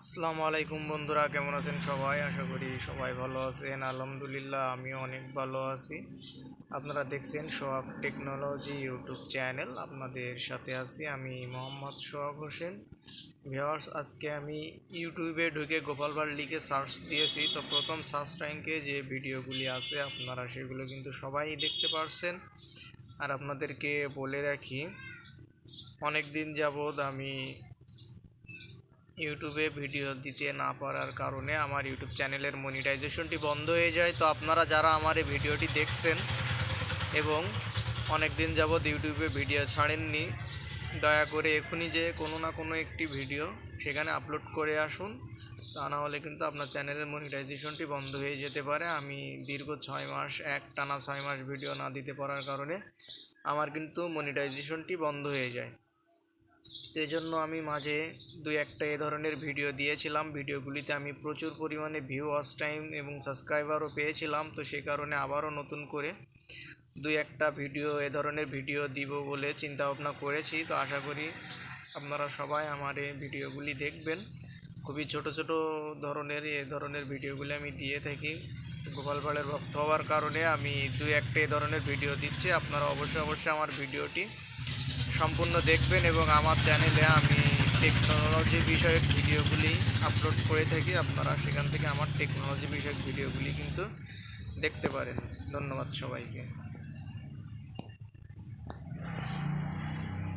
আসসালামু আলাইকুম বন্ধুরা, কেমন আছেন সবাই? আশা করি সবাই ভালো আছেন। আলহামদুলিল্লাহ আমি অনেক ভালো আছি। আপনারা দেখছেন সোহাগ টেকনোলজি ইউটিউব চ্যানেল। আপনাদের সাথে আছি আমি মোহাম্মদ সোহাগ হোসেন। ভিওয়ার্স আজকে আমি ইউটিউবে ঢুকে গোপালবার লিখে সার্চ দিয়েছি। তো প্রথম সার্চ র্যাঙ্কে যে ভিডিওগুলি আছে, আপনারা সেগুলো কিন্তু সবাই দেখতে পারছেন। আর আপনাদেরকে বলে রাখি অনেক দিন যাবৎ আমি ইউটিউবে ভিডিও দিতে না পারার কারণে আমার ইউটিউব চ্যানেলের মনিটাইজেশনটি বন্ধ হয়ে যায়। তো আপনারা যারা আমার এই ভিডিওটি দেখছেন এবং অনেক দিন যাবৎ ইউটিউবে ভিডিও ছাড়েননি, দয়া করে এখনই যে কোনো না কোনো একটি ভিডিও সেখানে আপলোড করে আসুন। তা না হলে কিন্তু আপনার চ্যানেলের মনিটাইজেশনটি বন্ধ হয়ে যেতে পারে। আমি দীর্ঘ ছয় মাস, এক টানা ছয় মাস ভিডিও না দিতে পারার কারণে আমার কিন্তু মনিটাইজেশনটি বন্ধ হয়ে যায়। এই জন্য আমি মাঝে দুই একটা এ ধরনের ভিডিও দিয়েছিলাম। ভিডিওগুলিতে আমি প্রচুর পরিমাণে ভিউ ওয়াচ টাইম এবং সাবস্ক্রাইবারও পেয়েছিলাম। তো সেই কারণে আবারও নতুন করে দুই একটা ভিডিও, এ ধরনের ভিডিও দিব বলে চিন্তা ভাবনা করেছি। তো আশা করি আপনারা সবাই আমার এই ভিডিওগুলি দেখবেন। খুবই ছোট ছোট ধরনের, এ ধরনের ভিডিওগুলি আমি দিয়ে থাকি। গোপালপাড়ের ভক্ত হওয়ার কারণে আমি দুই একটা এ ধরনের ভিডিও দিচ্ছি। আপনারা অবশ্যই অবশ্যই আমার ভিডিওটি সম্পূর্ণ দেখবেন এবং আমার চ্যানেলে আমি টেকনোলজি বিষয়ক ভিডিওগুলি আপলোড করে থাকি। আপনারা সেখান থেকে আমার টেকনোলজি বিষয়ক ভিডিওগুলি কিন্তু দেখতে পারেন। ধন্যবাদ সবাইকে।